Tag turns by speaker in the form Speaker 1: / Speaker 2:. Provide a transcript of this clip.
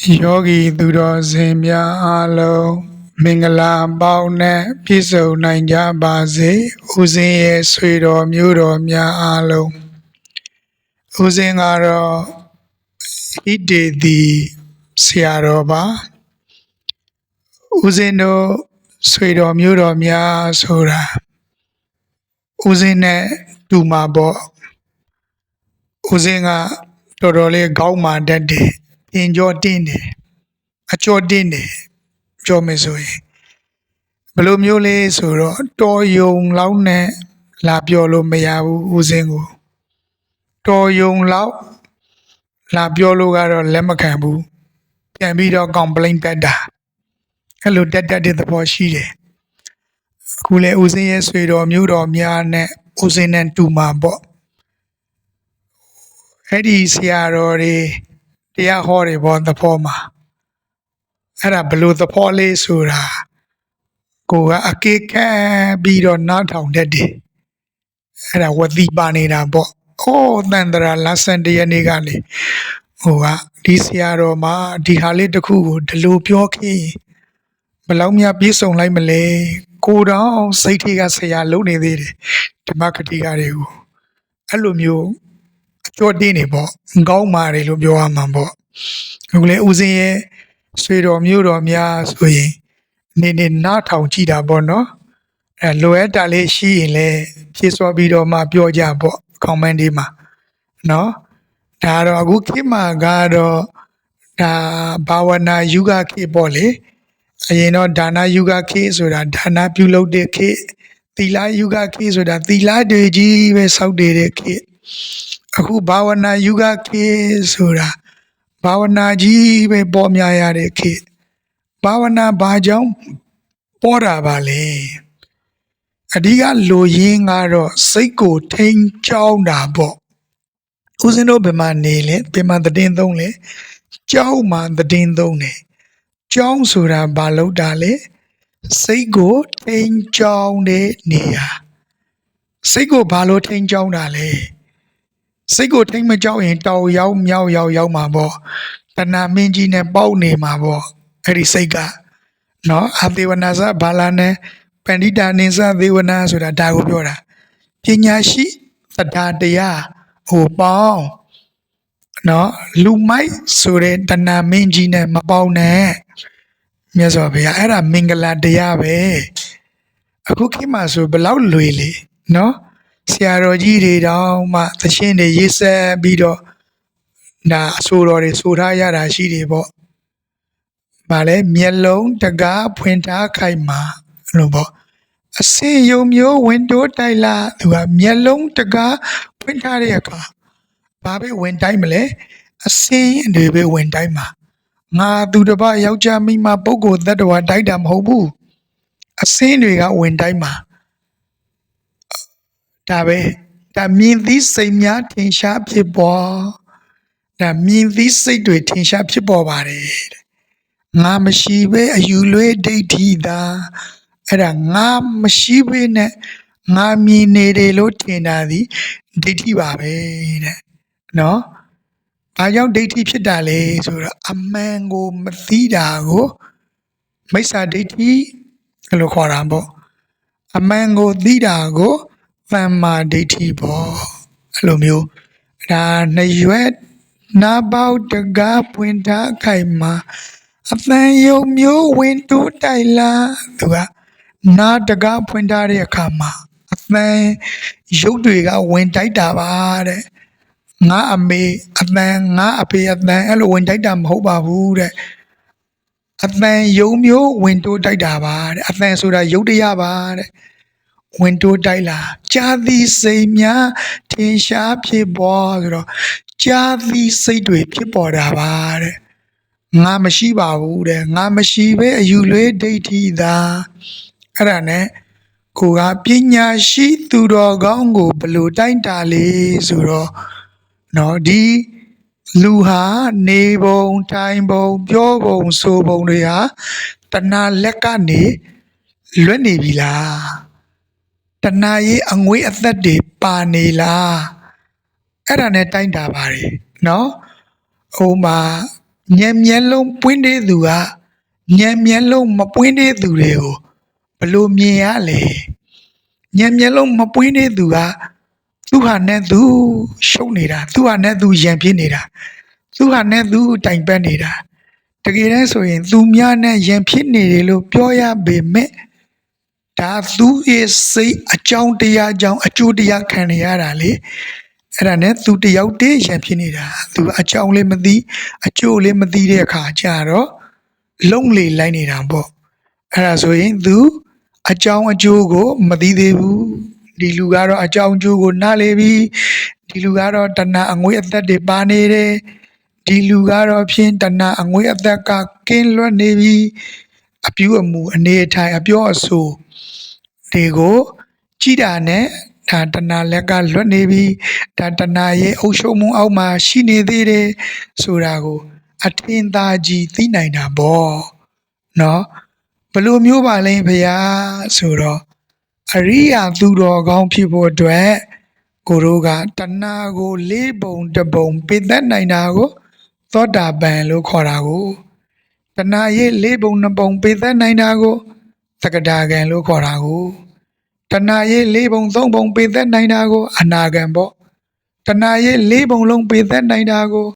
Speaker 1: ယောဂီသူတော်စင်များအားလုံးမင်္ဂလာပေါင်းနဲ့ပြည့်စုံနိုင်ကြပါစေဦးဇင်းရဲ့ဆွေတော်မျိုးတော်များအားလုံးဦးဇင်းကတော့ဣတေတိဆရာတော်ပါဦးဇင်းတို့ဆွေတော်မျိုးတော်များဆိုတာဦးဇင်းနဲ့တူမှာပေါ့ဦးဇင်းကတော်တော်လေးခေါင်းမာတတ်တယ် အင်ကြောတင်းတယ်အကျော်တင်းတယ်ပြောမယ်ဆိုရင်ဘယ်လိုမျိုးလေးဆိုတော့တော်ယုံလောက်နဲ့လာပြောလို့မရဘူးဦးစင်းကိုတော်ယုံလောက်လာပြောလို့ကတော့လက်မခံဘူးပြန်ပြီးတော့ complain တက်တာအဲ့လိုတက်တက်တဲ့သဘောရှိတယ်အခုလေဦးစင်းရဲ့ဆွေတော်မျိုးတော်များနဲ့ဦးစင်းနဲ့တူမှာပေါ့အဲ့ဒီဆရာတော်တွေ တရားဟောတယ်ပေါ့သဘောမှာအဲ့ဒါဘယ်လို့သဘောလေးဆိုတာကိုကအကေခဲပြီးတော့နားထောင်တတ်တယ်အဲ့ဒါဝတိပါနေတာပေါ့အိုးတန်တရာလဆန်တရနေ့ကလေဟိုကဒီဆရာတော်မှာဒီဟာလေးတစ်ခုကိုဒီလိုပြောခဲ့ရင်ဘယ်လောက်များပြေဆုံးလိုက်မလဲကိုတောင်စိတ်ထိကဆရာလုံးနေသေးတယ်ဓမ္မကတိကတွေကိုအဲ့လိုမျိုး အကျော်တင်းနေပေါ့ကောင်းပါတယ်လို့ပြောရမှာပေါ့အခုလေဦးစင်းရဲ့ဆွေတော်မျိုးတော်များဆိုရင်နေနေနားထောင်ကြည့်တာပေါ့နော်အဲလိုအပ်တာလေးရှိရင်လည်းဖြည့်စွာပြီးတော့မှပြောကြပေါ့ comment ဒီမှာနော်ဒါတော့အခုခေတ်မှာကတော့ဒါဘာဝနာယုဂခေတ်ပေါ့လေအရင်တော့ဒါနယုဂခေတ်ဆိုတာဒါနပြုလုပ်တဲ့ခေတ်သီလယုဂခေတ်ဆိုတာသီလတွေကြီးပဲစောက်တည်တဲ့ခေတ် အခုဘာဝနာယုဂခေတ်ဆိုတာဘာဝနာကြီးပဲပေါ်များရတဲ့ခေတ်ဘာဝနာဘာကြောင့်ပေါ်တာပါလဲအဓိကလိုရင်းကတော့စိတ်ကိုထိန်ချောင်းတာပေါ့ဦးဇင်းတို့ဘယ်မှာနေလဲဘယ်မှာသတည်င်းသုံးလဲကြောင်းမှာသတည်င်းသုံးတယ်ကြောင်းဆိုတာဘာလို့တာလဲစိတ်ကိုထိန်ချောင်းတဲ့နေရာစိတ်ကိုဘာလို့ထိန်ချောင်းတာလဲ စိတ်ကိုထိမ့်မကြောက်ရင်တောင်ရောက်မြောက်ရောက်ရောက်မှာပေါ့တဏမင်းကြီးနဲ့ပေါက်နေမှာပေါ့အဲ့ဒီစိတ်ကနော်အသေဝနာစဘာလာနဲ့ပန္တိတာနိစ္စသေဝနာဆိုတာဒါကိုပြောတာပညာရှိသတ္တာတရားဟိုပေါင်းနော်လူမိုက်ဆိုတဲ့တဏမင်းကြီးနဲ့မပေါင်းနဲ့မြတ်စွာဘုရားအဲ့ဒါမင်္ဂလာတရားပဲအခုခေတ်မှာဆိုဘယ်လောက်လွေလေနော် ဆရာတော်ကြီးတွေတောင်မှသရှင်တွေရေးဆက်ပြီးတော့ဒါအဆိုတော်တွေဆိုထားရတာရှိတယ်ပေါ့။ဗာလဲမျက်လုံးတကားဖွင့်ထားခိုင်မှာလို့ပေါ့။အစင်ယုံမျိုးဝင်တိုးတိုက်လာသူကမျက်လုံးတကားဖွင့်ထားတဲ့အခါဘာပဲဝင်တိုက်မလဲအစင်တွေပဲဝင်တိုက်မှာငါသူတစ်ပါးယောက်ျားမိန်းမပုဂ္ဂိုလ်တ attva တိုက်တာမဟုတ်ဘူးအစင်တွေကဝင်တိုက်မှာ ဒါပဲဒါမြင်သိစိတ်များထင်ရှားဖြစ်ပေါ်ဒါမြင်သိစိတ်တွေထင်ရှားဖြစ်ပေါ်ပါတယ်တဲ့ငါမရှိပဲအယူလွဲဒိဋ္ဌိသာအဲ့ဒါငါမရှိဘဲနဲ့ငါမြင်နေတယ်လို့ထင်တာဒီဒိဋ္ဌိပါပဲတဲ့နော်ဘာကြောင့်ဒိဋ္ဌိဖြစ်တာလဲဆိုတော့အမှန်ကိုမသိတာကိုမိစ္ဆာဒိဋ္ဌိလို့ခေါ်တာပေါ့အမှန်ကိုသိတာကို သမ္မာဒိဋ္ဌိပေါ့အဲ့လိုမျိုးဒါနှစ်ရွက်နာပေါတကားပွင့်ထားခိုင်မှာအတန်ယုံမျိုးဝင်တိုးတိုက်လာသူကနာတကားဖွင့်ထားတဲ့အခါမှာအတန်ရုပ်တွေကဝင်တိုက်တာပါတဲ့ငါအမေအတန်ငါအဖေအတန်အဲ့လိုဝင်တိုက်တာမဟုတ်ပါဘူးတဲ့အတန်ယုံမျိုးဝင်တိုးတိုက်တာပါတဲ့အတန်ဆိုတာရုပ်တရားပါတဲ့ ဝင်တိုးတိုက်လာကြာသည်စိတ်များထင်ရှားဖြစ်ပေါ်ဆိုတော့ကြာသည်စိတ်တွေဖြစ်ပေါ်တာပါတဲ့ငါမရှိပါဘူးတဲ့ငါမရှိပဲအယူလွဲဒိဋ္ဌိသာအဲ့ဒါနဲ့ကိုကပညာရှိသူတော်ကောင်းကိုဘလို့တိုင်းတာလေဆိုတော့နော်ဒီလူဟာနေပုံထိုင်ပုံပြောပုံဆိုပုံတွေဟာတဏှာလက်ကနေလွတ်နေပြီလား တဏှာရေးအငွေအသက်တွေပါနေလားအဲ့ဒါနဲ့တိုင်းတာပါတယ်နော်ဟိုမှာဉာဏ်မျက်လုံးပွင့်တဲ့သူကဉာဏ်မျက်လုံးမပွင့်တဲ့သူတွေကိုဘယ်လိုမြင်ရလဲဉာဏ်မျက်လုံးမပွင့်တဲ့သူကသူဟာနဲ့သူရှုပ်နေတာသူဟာနဲ့သူရံပြစ်နေတာသူဟာနဲ့သူတိုင်ပတ်နေတာတကယ်တမ်းဆိုရင်သူများနဲ့ရံဖြစ်နေတယ်လို့ပြောရပေမဲ့ ဒါသူရဲ့စိတ်အကြောင်းတရားကြောင့်အကျိုးတရားခံနေရတာလေအဲ့ဒါနဲ့သူတယောက်တည်းရံဖြစ်နေတာသူအကြောင်းလေးမသိအကျိုးလေးမသိတဲ့အခါကျတော့လုံလေလိုက်နေတာပေါ့အဲ့ဒါဆိုရင်သူအကြောင်းအကျိုးကိုမသိသေးဘူးဒီလူကတော့အကြောင်းအကျိုးကိုနားလေပြီဒီလူကတော့တဏှာအငွေအသက်တွေပါနေတယ်ဒီလူကတော့ဖြင့်တဏှာအငွေအသက်ကကင်းလွတ်နေပြီအပြုအမူအနေအထိုင်အပြောအဆို တွေကိုကြည်တာနဲ့ဒါတဏှာလက်ကလွတ်နေပြီဒါတဏှာရဲ့အုပ်ချုပ်မှုအောက်မှာရှိနေသေးတယ်ဆိုတာကို အထင်သာကြည်သိနိုင်တာပေါ့နော်ဘယ်လိုမျိုးပါလဲဖရာဆိုတော့အရိယာသူတော်ကောင်းဖြစ်ဖို့အတွက်ကိုတို့ကတဏှာကိုလေးပုံတစ်ပုံပိသက်နိုင်တာကို သောတာပန်လို့ခေါ်တာကိုတဏှာရဲ့လေးပုံနှစ်ပုံပေသက်နိုင်တာကို သက္ကတာကံလို့ခေါ်တာကိုတဏှာရဲ့လေးပုံသုံးပုံပေသက်နိုင်တာကို အနာကံပေါ့တဏှာရဲ့လေးပုံလုံးပေသက်နိုင်တာကို